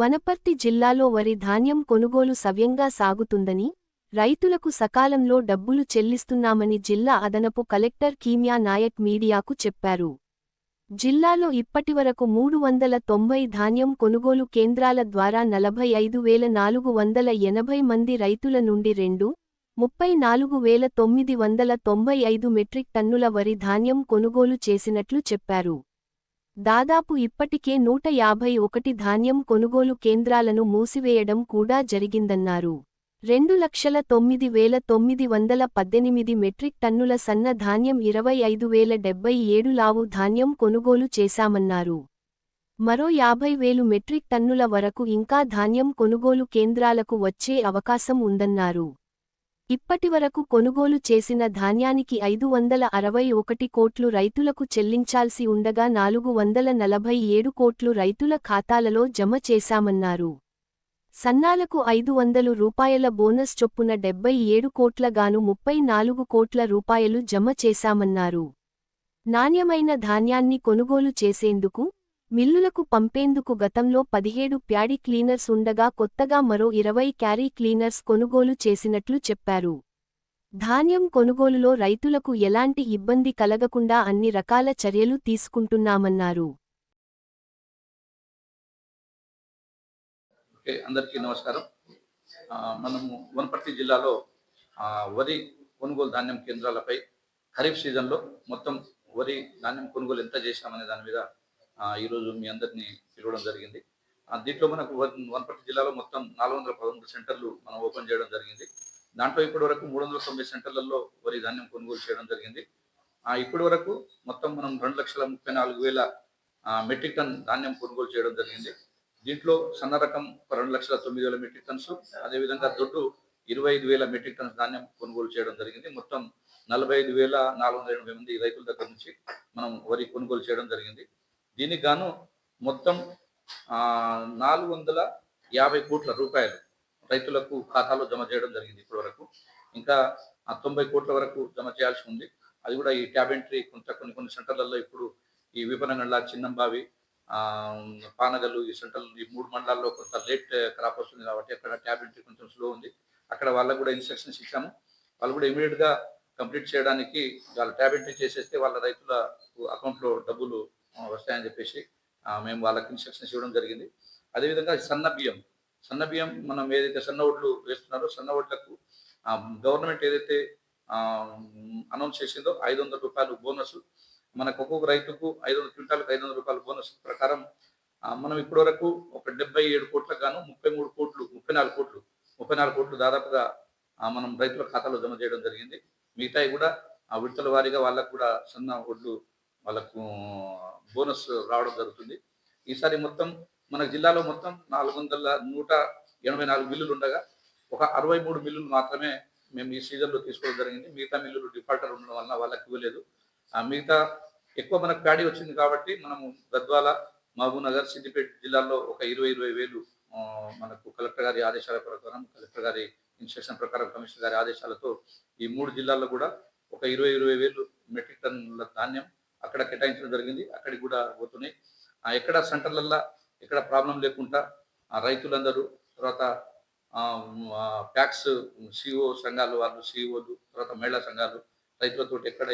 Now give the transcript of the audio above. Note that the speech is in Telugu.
వనపర్తి జిల్లాలో వరి ధాన్యం కొనుగోలు సవ్యంగా సాగుతుందని రైతులకు సకాలంలో డబ్బులు చెల్లిస్తున్నామని జిల్లా అదనపు కలెక్టర్ కీమ్యా నాయక్ మీడియాకు చెప్పారు. జిల్లాలో ఇప్పటివరకు మూడు వందల తొంభై ధాన్యం కొనుగోలు కేంద్రాల ద్వారా నలభై ఐదు వేల నాలుగు వందల ఎనభై మంది రైతుల నుండి రెండు ముప్పై నాలుగు వేల తొమ్మిది వందల తొంభై ఐదు మెట్రిక్ టన్నుల వరి ధాన్యం కొనుగోలు చేసినట్లు చెప్పారు. దాదాపు ఇప్పటికే నూట యాభై ఒకటి ధాన్యం కొనుగోలు కేంద్రాలను మూసివేయడం కూడా జరిగిందన్నారు. రెండు లక్షల తొమ్మిది వేల తొమ్మిది వందల పద్దెనిమిది మెట్రిక్ టన్నుల సన్న ధాన్యం ఇరవై ఐదు వేల డెబ్బై ఏడు లావు ధాన్యం కొనుగోలు చేశామన్నారు. మరో యాభై వేలు మెట్రిక్ టన్నుల వరకు ఇంకా ధాన్యం కొనుగోలు కేంద్రాలకు వచ్చే అవకాశం ఉందన్నారు. ఇప్పటివరకు కొనుగోలు చేసిన ధాన్యానికి ఐదు వందల అరవై ఒకటి కోట్లు రైతులకు చెల్లించాల్సి ఉండగా నాలుగు వందల నలభై ఏడు కోట్లు రైతుల ఖాతాలలో జమ చేశామన్నారు. సన్నాలకు ఐదు వందలు రూపాయల బోనస్ చొప్పున డెబ్బై ఏడు కోట్లగాను ముప్పై నాలుగు కోట్ల రూపాయలు జమ చేశామన్నారు. నాణ్యమైన ధాన్యాన్ని కొనుగోలు చేసేందుకు మిల్లులకు పంపేందుకు గతంలో పదిహేడు ప్యాడీ క్లీనర్స్ ఉండగా కొత్తగా మరో ఇరవై క్యారీ క్లీనర్స్ కొనుగోలు చేసినట్లు చెప్పారు. ధాన్యం కొనుగోలులో రైతులకు ఎలాంటి ఇబ్బంది కలగకుండా అన్ని రకాల చర్యలు తీసుకుంటున్నామన్నారు. అందరికీ నమస్కారం. మనము వనపర్తి జిల్లాలో వరి కొనుగోలు ధాన్యం కేంద్రాలపై ఖరీఫ్ సీజన్లో మొత్తం వరి ధాన్యం కొనుగోలు ఎంత చేశామనే దాని మీద ఈరోజు మీ అందరినీ పిలవడం జరిగింది. దీంట్లో మనకు వన్- వనపర్తి జిల్లాలో మొత్తం నాలుగు వందల పదమూడు సెంటర్లు మనం ఓపెన్ చేయడం జరిగింది. దాంట్లో ఇప్పటి వరకు మూడు వందల తొంభై సెంటర్లలో వరి ధాన్యం కొనుగోలు చేయడం జరిగింది. ఇప్పటి వరకు మొత్తం మనం రెండు లక్షల ముప్పై నాలుగు వేల మెట్రిక్ టన్ ధాన్యం కొనుగోలు చేయడం జరిగింది. దీంట్లో సన్న రకం రెండు లక్షల తొమ్మిది వేల మెట్రిక్ టన్స్ అదేవిధంగా దొడ్డు ఇరవై ఐదు వేల మెట్రిక్ టన్స్ ధాన్యం కొనుగోలు చేయడం జరిగింది. మొత్తం నలభై ఐదు వేల నాలుగు వందల ఎనభై మంది రైతుల దగ్గర నుంచి మనం వరి కొనుగోలు చేయడం జరిగింది. దీనికి గాను మొత్తం నాలుగు వందల యాభై కోట్ల రూపాయలు రైతులకు ఖాతాలో జమ చేయడం జరిగింది ఇప్పటి వరకు. ఇంకా తొంభై కోట్ల వరకు జమ చేయాల్సి ఉంది. అది కూడా ఈ ట్యాబ్ ఎంట్రీ కొంత కొన్ని కొన్ని సెంటర్లలో ఇప్పుడు ఈ విపణగండ్ల చిన్నంబావి పానగల్లు ఈ సెంటర్లు ఈ మూడు మండలాల్లో కొంత లేట్ క్రాప్ వస్తుంది కాబట్టి అక్కడ ట్యాబ్ ఎంట్రీ కొంచెం స్లో ఉంది. అక్కడ వాళ్ళకు కూడా ఇన్స్ట్రక్షన్స్ ఇచ్చాము. వాళ్ళు కూడా ఇమీడియట్గా కంప్లీట్ చేయడానికి వాళ్ళు ట్యాబ్ ఎంట్రీ చేసేస్తే వాళ్ళ రైతుల అకౌంట్లో డబ్బులు వస్తాయని చెప్పేసి మేము వాళ్ళకి ఇన్స్ట్రక్షన్స్ ఇవ్వడం జరిగింది. అదేవిధంగా సన్న బియ్యం. సన్న బియ్యం మనం ఏదైతే సన్న ఒడ్లు వేస్తున్నారో సన్న ఒడ్లకు గవర్నమెంట్ ఏదైతే అనౌన్స్ చేసిందో ఐదు వందల రూపాయలు బోనస్ మనకు ఒక్కొక్క రైతుకు ఐదు వందల క్వింటాలకు ఐదు వందల రూపాయల బోనస్ ప్రకారం మనం ఇప్పటి వరకు ఒక డెబ్బై ఏడు కోట్లకు గాను ముప్పై మూడు కోట్లు ముప్పై నాలుగు కోట్లు ముప్పై నాలుగు కోట్లు దాదాపుగా మనం రైతుల ఖాతాలో జమ చేయడం జరిగింది. మిగతాయి కూడా ఆ విడతల వారీగా వాళ్ళకు కూడా సన్న ఒడ్లు వాళ్ళకు బోనస్ రావడం జరుగుతుంది. ఈసారి మొత్తం మన జిల్లాలో మొత్తం నాలుగు వందల నూట ఎనభై నాలుగు మిల్లులు ఉండగా ఒక అరవై మూడు మిల్లులు మాత్రమే మేము ఈ సీజన్లో తీసుకోవడం జరిగింది. మిగతా మిల్లులు డిఫాల్టర్ ఉండడం వలన వాళ్ళకి ఇవ్వలేదు. ఆ మిగతా ఎక్కువ మనకు ప్యాడీ వచ్చింది కాబట్టి మనము గద్వాల మహబూబ్నగర్ సిద్దిపేట జిల్లాల్లో ఒక ఇరవై ఇరవై వేలు మనకు కలెక్టర్ గారి ఆదేశాల ప్రకారం కలెక్టర్ గారి ఇన్స్ట్రక్షన్ ప్రకారం కమిషనర్ గారి ఆదేశాలతో ఈ మూడు జిల్లాల్లో కూడా ఒక ఇరవై ఇరవై వేలు మెట్రిక్ టన్నుల ధాన్యం అక్కడ కేటాయించడం జరిగింది. అక్కడికి కూడా పోతున్నాయి. ఆ, ఎక్కడ సెంటర్లల్లో ఎక్కడ ప్రాబ్లం లేకుండా ఆ రైతులందరూ తర్వాత ప్యాక్స్ సిఓ సంఘాలు వాళ్ళు సిఇఓలు తర్వాత మహిళా సంఘాలు రైతులతో ఎక్కడ